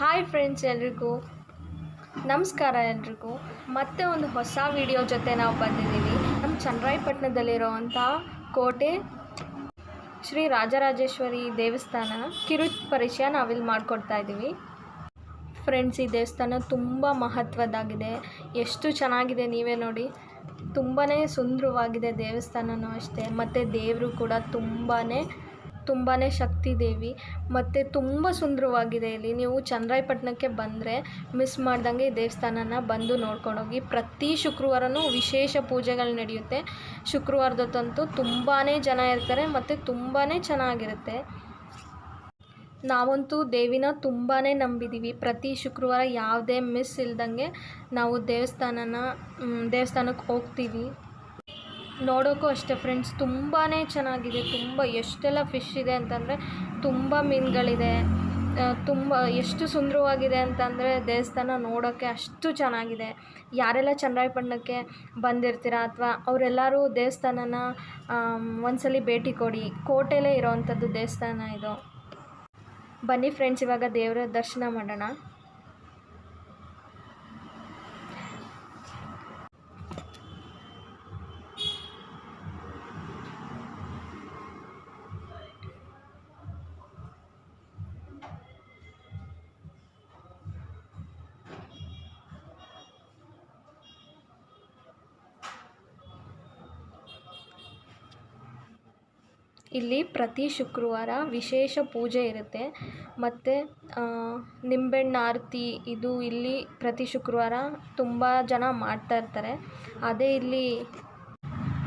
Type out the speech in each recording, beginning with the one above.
Hi friends ಎಲ್ರಿಗೂ. ನಮಸ್ಕಾರ ಎಲ್ರಿಗೂ. ಮತ್ತೆ ಒಂದು ಹೊಸ ವಿಡಿಯೋ ಜೊತೆ ನಾವು ಬಂದಿದ್ದೀವಿ. ನಮ್ಮ ಚನ್ನರಾಯಪಟ್ಟಣದಲ್ಲಿರುವಂಥ ಕೋಟೆ ಶ್ರೀ ರಾಜರಾಜೇಶ್ವರಿ ದೇವಸ್ಥಾನ ಕಿರು ಪರಿಚಯ ನಾವಿಲ್ಲಿ ಮಾಡಿಕೊಡ್ತಾ ಇದ್ದೀವಿ. ಫ್ರೆಂಡ್ಸ್ ಈ ದೇವಸ್ಥಾನ ತುಂಬ ಮಹತ್ವದ್ದಾಗಿದೆ. ಎಷ್ಟು ಚೆನ್ನಾಗಿದೆ ನೀವೇ ನೋಡಿ. ತುಂಬಾ ಸುಂದರವಾಗಿದೆ ದೇವಸ್ಥಾನವೂ ಅಷ್ಟೇ. ಮತ್ತು ದೇವರು ಕೂಡ ತುಂಬಾ ತುಂಬಾ ಶಕ್ತಿ ದೇವಿ. ಮತ್ತು ತುಂಬ ಸುಂದರವಾಗಿದೆ ಇಲ್ಲಿ. ನೀವು ಚಂದ್ರಾಯಪಟ್ಟಣಕ್ಕೆ ಬಂದರೆ ಮಿಸ್ ಮಾಡ್ದಂಗೆ ಈ ದೇವಸ್ಥಾನನ ಬಂದು ನೋಡ್ಕೊಂಡೋಗಿ. ಪ್ರತಿ ಶುಕ್ರವಾರನೂ ವಿಶೇಷ ಪೂಜೆಗಳು ನಡೆಯುತ್ತೆ. ಶುಕ್ರವಾರದತ್ತಂತೂ ತುಂಬಾ ಜನ ಇರ್ತಾರೆ ಮತ್ತು ತುಂಬಾ ಚೆನ್ನಾಗಿರುತ್ತೆ. ನಾವಂತೂ ದೇವಿನ ತುಂಬಾ ನಂಬಿದ್ದೀವಿ ಪ್ರತಿ ಶುಕ್ರವಾರ ಯಾವುದೇ ಮಿಸ್ ಇಲ್ದಂಗೆ ನಾವು ದೇವಸ್ಥಾನನ ದೇವಸ್ಥಾನಕ್ಕೆ ಹೋಗ್ತೀವಿ. ನೋಡೋಕ್ಕೂ ಅಷ್ಟೇ ಫ್ರೆಂಡ್ಸ್ ತುಂಬಾ ಚೆನ್ನಾಗಿದೆ. ತುಂಬ ಎಷ್ಟೆಲ್ಲ ಫಿಶ್ ಇದೆ ಅಂತಂದರೆ, ತುಂಬ ಮೀನುಗಳಿದೆ. ತುಂಬ ಎಷ್ಟು ಸುಂದರವಾಗಿದೆ ಅಂತಂದರೆ ದೇವಸ್ಥಾನ ನೋಡೋಕ್ಕೆ ಅಷ್ಟು ಚೆನ್ನಾಗಿದೆ. ಯಾರೆಲ್ಲ ಚನ್ನರಾಯಪಟ್ಟಣಕ್ಕೆ ಬಂದಿರ್ತೀರ ಅಥವಾ ಅವರೆಲ್ಲರೂ ದೇವಸ್ಥಾನನ ಒಂದ್ಸಲಿ ಭೇಟಿ ಕೊಡಿ. ಕೋಟೆಲೇ ಇರೋವಂಥದ್ದು ದೇವಸ್ಥಾನ ಇದು. ಬನ್ನಿ ಫ್ರೆಂಡ್ಸ್, ಇವಾಗ ದೇವರ ದರ್ಶನ ಮಾಡೋಣ. ಇಲ್ಲಿ ಪ್ರತಿ ಶುಕ್ರವಾರ ವಿಶೇಷ ಪೂಜೆ ಇರುತ್ತೆ. ಮತ್ತು ನಿಂಬೆಹಣ್ಣು ಆರತಿ ಇದು ಇಲ್ಲಿ ಪ್ರತಿ ಶುಕ್ರವಾರ ತುಂಬ ಜನ ಮಾಡ್ತಾ ಇರ್ತಾರೆ. ಅದೇ ಇಲ್ಲಿ,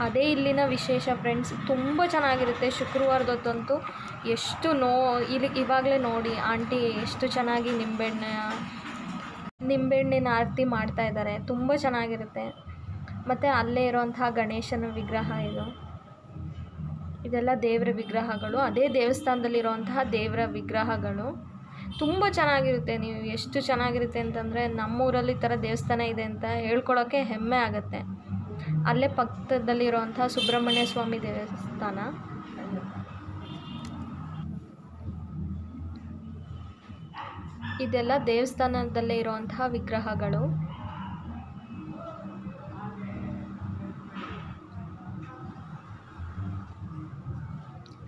ಅದೇ ಇಲ್ಲಿನ ವಿಶೇಷ ಫ್ರೆಂಡ್ಸ್ ತುಂಬ ಚೆನ್ನಾಗಿರುತ್ತೆ ಶುಕ್ರವಾರದೊತ್ತಂತೂ. ಎಷ್ಟು ನೋ, ಇಲ್ಲಿ ಇವಾಗಲೇ ನೋಡಿ, ಆಂಟಿ ಎಷ್ಟು ಚೆನ್ನಾಗಿ ನಿಂಬೆಹಣ್ಣ, ನಿಂಬೆಹಣ್ಣಿನ ಆರತಿ ಮಾಡ್ತಾ ಇದ್ದಾರೆ. ತುಂಬ ಚೆನ್ನಾಗಿರುತ್ತೆ. ಮತ್ತು ಅಲ್ಲೇ ಇರೋಂತಹ ಗಣೇಶನ ವಿಗ್ರಹ ಇದು. ಇದೆಲ್ಲ ದೇವರ ವಿಗ್ರಹಗಳು. ಅದೇ ದೇವಸ್ಥಾನದಲ್ಲಿರುವಂತಹ ದೇವರ ವಿಗ್ರಹಗಳು. ತುಂಬ ಚೆನ್ನಾಗಿರುತ್ತೆ. ನೀವು ಎಷ್ಟು ಚೆನ್ನಾಗಿರುತ್ತೆ ಅಂತಂದರೆ ನಮ್ಮೂರಲ್ಲಿ ಈ ಥರ ದೇವಸ್ಥಾನ ಇದೆ ಅಂತ ಹೇಳ್ಕೊಳ್ಳೋಕ್ಕೆ ಹೆಮ್ಮೆ ಆಗುತ್ತೆ. ಅಲ್ಲೇ ಪಕ್ಕದಲ್ಲಿರುವಂಥ ಸುಬ್ರಹ್ಮಣ್ಯ ಸ್ವಾಮಿ ದೇವಸ್ಥಾನ. ಇದೆಲ್ಲ ದೇವಸ್ಥಾನದಲ್ಲೇ ಇರುವಂತಹ ವಿಗ್ರಹಗಳು.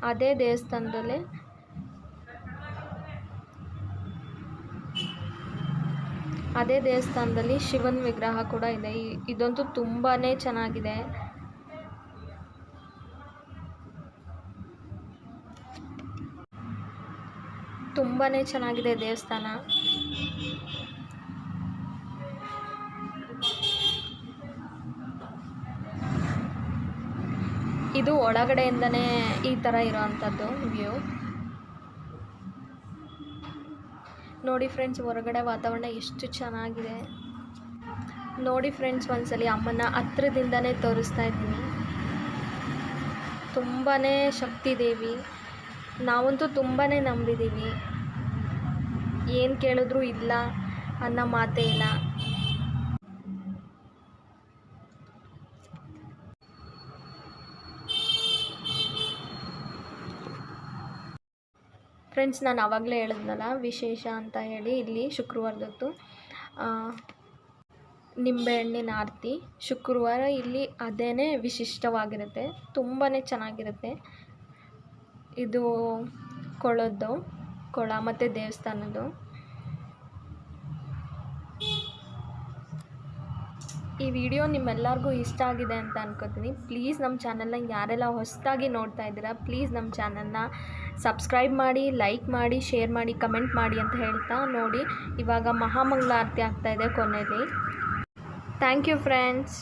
ಅದೇ ದೇವಸ್ಥಾನದಲ್ಲೇ. ಅದೇ ದೇವಸ್ಥಾನದಲ್ಲಿ ಶಿವನ ವಿಗ್ರಹ ಕೂಡ ಇದೆ. ಇದಂತೂ ತುಂಬಾ ಚೆನ್ನಾಗಿದೆ. ತುಂಬಾ ಚೆನ್ನಾಗಿದೆ ದೇವಸ್ಥಾನ. ಇದು ಒಳಗಡೆಯಿಂದನೇ ಈ ಥರ ಇರೋವಂಥದ್ದು ವ್ಯೂ. ನೋಡಿ ಫ್ರೆಂಡ್ಸ್, ಹೊರಗಡೆ ವಾತಾವರಣ ಎಷ್ಟು ಚೆನ್ನಾಗಿದೆ. ನೋಡಿ ಫ್ರೆಂಡ್ಸ್, ಒಂದ್ಸಲಿ ಅಮ್ಮನ ಹತ್ರದಿಂದನೇ ತೋರಿಸ್ತಾ ಇದ್ದೀನಿ. ತುಂಬಾ ಶಕ್ತಿ ದೇವಿ ನಾವಂತೂ ತುಂಬಾ ನಂಬಿದ್ದೀವಿ ಏನು ಕೇಳಿದ್ರೂ ಇಲ್ಲ ಅನ್ನೋ ಮಾತೇ ಇಲ್ಲ. ಫ್ರೆಂಡ್ಸ್, ನಾನು ಆವಾಗಲೇ ಹೇಳಿದ್ನಲ್ಲ, ವಿಶೇಷ ಅಂತ ಹೇಳಿ ಇಲ್ಲಿ ಶುಕ್ರವಾರದೊತ್ತು ನಿಂಬೆಹಣ್ಣಿನ ಆರತಿ. ಶುಕ್ರವಾರ ಇಲ್ಲಿ ಅದೇ ವಿಶಿಷ್ಟವಾಗಿರುತ್ತೆ. ತುಂಬಾ ಚೆನ್ನಾಗಿರುತ್ತೆ. ಇದು ಕೊಳದ್ದು, ಕೊಳ ಮತ್ತು ದೇವಸ್ಥಾನದ್ದು. ಈ ವಿಡಿಯೋ ನಿಮ್ಮೆಲ್ಲರಿಗೂ ಇಷ್ಟ ಆಗಿದೆ ಅಂತ ಅನ್ಕೋತೀನಿ. ಪ್ಲೀಸ್ ನಮ್ಮ ಚಾನಲ್ನ ಯಾರೆಲ್ಲ ಹೊಸದಾಗಿ ನೋಡ್ತಾ ಇದ್ದೀರಾ, ಪ್ಲೀಸ್ ನಮ್ಮ ಚಾನಲ್ನ ಸಬ್ಸ್ಕ್ರೈಬ್ ಮಾಡಿ, ಲೈಕ್ ಮಾಡಿ, ಶೇರ್ ಮಾಡಿ, ಕಮೆಂಟ್ ಮಾಡಿ ಅಂತ ಹೇಳ್ತಾ ನೋಡಿ. ಇವಾಗ ಮಹಾಮಂಗಳಾರತಿ ಆಗ್ತಾಯಿದೆ ಕೊನೆಯಲ್ಲಿ ಥ್ಯಾಂಕ್ ಯು ಫ್ರೆಂಡ್ಸ್.